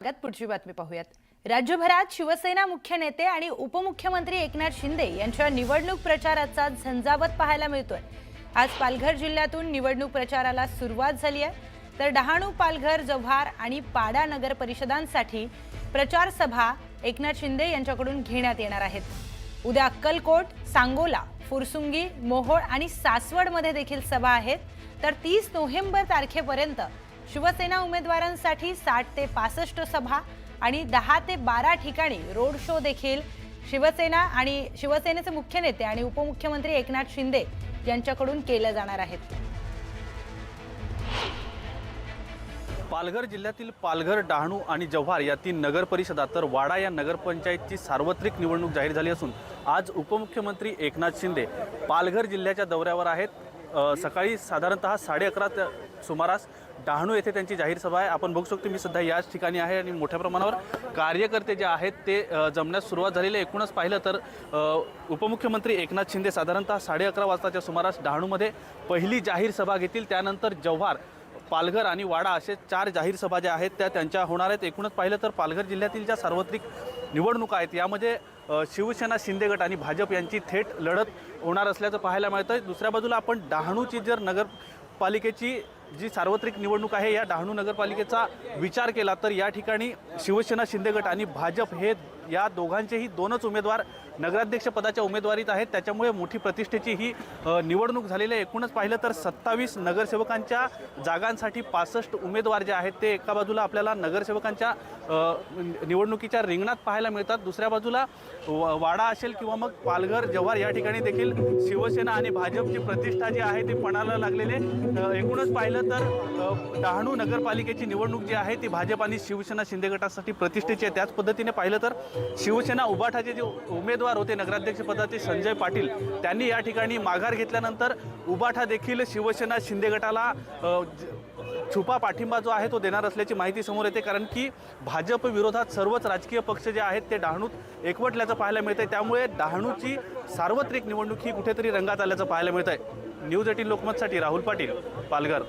भागात पुढची बातमी पाहूयात. राज्यभरात शिवसेना मुख्य नेते आणि उपमुख्यमंत्री एकनाथ शिंदे यांच्या निवडणूक प्रचाराचा झंझावत पाहायला मिळतोय. आज पालघर जिल्ह्यातून निवडणूक प्रचाराला सुरुवात झाली आहे. तर डहाणू पालघर जव्हार आणि पाडा नगर परिषदांसाठी प्रचार सभा एकनाथ शिंदे यांच्याकडून घेण्यात येणार आहेत. उद्या अक्कलकोट सांगोला फुरसुंगी मोहोळ आणि सासवडमध्ये देखील सभा आहेत. तर तीस नोव्हेंबर तारखेपर्यंत शिवसेना उमेदवारांसाठी साठ ते पासष्ट सभा आणि दहा ते बारा ठिकाणी रोड शो देखील. शिवसेना आणि शिवसेनेचे मुख्य नेते आणि उपमुख्यमंत्री एकनाथ शिंदे यांच्याकडून केल्या जाणार आहेत. पालघर जिल्ह्यातील पालघर डहाणू आणि जव्हार या तीन नगर परिषदा तर वाडा या नगरपंचायतची सार्वत्रिक निवडणूक जाहीर झाली असून आज उपमुख्यमंत्री एकनाथ शिंदे पालघर जिल्ह्याच्या दौऱ्यावर आहेत. सकाळी साधारणतः साडे अकरा सुमारास डहाणू येथे त्यांची जाहीर सभा आहे. आपण बघू शकतो मी सध्या याच ठिकाणी आहे आणि मोठ्या प्रमाणावर कार्यकर्ते जे आहेत ते जमण्यास सुरुवात झालेली आहे. एकूणच पाहिलं तर उपमुख्यमंत्री एकनाथ शिंदे साधारणतः साडे अकरा वाजताच्या सुमारास डहाणूमध्ये पहिली जाहीर सभा घेतील. त्यानंतर जव्हार पालघर आणि वाडा असे चार जाहीर सभा ज्या आहेत त्या त्यांच्या होणार आहेत. एकूणच पाहिलं तर पालघर जिल्ह्यातील ज्या सार्वत्रिक निवडणुका आहेत यामध्ये शिवसेना शिंदे गट आणि भाजप यांची थेट लढत होणार असल्याचं पाहायला मिळतं आहे दुसऱ्या बाजूला आपण डहाणूची जर नगरपालिकेची जी सार्वत्रिक निवडणूक आहे या डहाणू नगरपालिकेचा विचार केला तर या ठिकाणी शिवसेना शिंदे गट आणि भाजप हे या दोघांचेही दोनच उमेदवार नगराध्यक्षपदाच्या उमेदवारीत आहेत. त्याच्यामुळे मोठी प्रतिष्ठेची ही निवडणूक झालेली आहे. एकूणच पाहिलं तर सत्तावीस नगरसेवकांच्या जागांसाठी पासष्ट उमेदवार जे आहेत ते एका बाजूला आपल्याला नगरसेवकांच्या निवडणुकीच्या रिंगणात पाहायला मिळतात. दुसऱ्या बाजूला वाडा असेल किंवा मग पालघर जव्हार या ठिकाणी देखील शिवसेना आणि भाजपची प्रतिष्ठा जी आहे ती पणाला लागलेली एकूणच पाहिलं तर डहाणू नगरपालिकेची निवडणूक जी आहे ती भाजप आणि शिवसेना शिंदे गटासाठी प्रतिष्ठेची आहे. त्याच पद्धतीने पाहिलं तर शिवसेना उबाठाचे जे उमेदवार होते नगराध्यक्ष पदाचे संजय पाटील त्यांनी या ठिकाणी माघार घेतल्यानंतर उबाठा देखील शिवसेना शिंदे गटाला छुपा पाठिंबा जो आहे तो देणार असल्याची माहिती समोर येते. कारण की भाजप विरोधात सर्वच राजकीय पक्ष जे आहेत ते डहाणूत एकवटल्याचं पाहायला मिळतंय. त्यामुळे डहाणूची सार्वत्रिक निवडणूक ही कुठेतरी रंगात आल्याचं पाहायला मिळतंय. न्यूज एटीन लोकमतसाठी राहुल पाटील पालघर.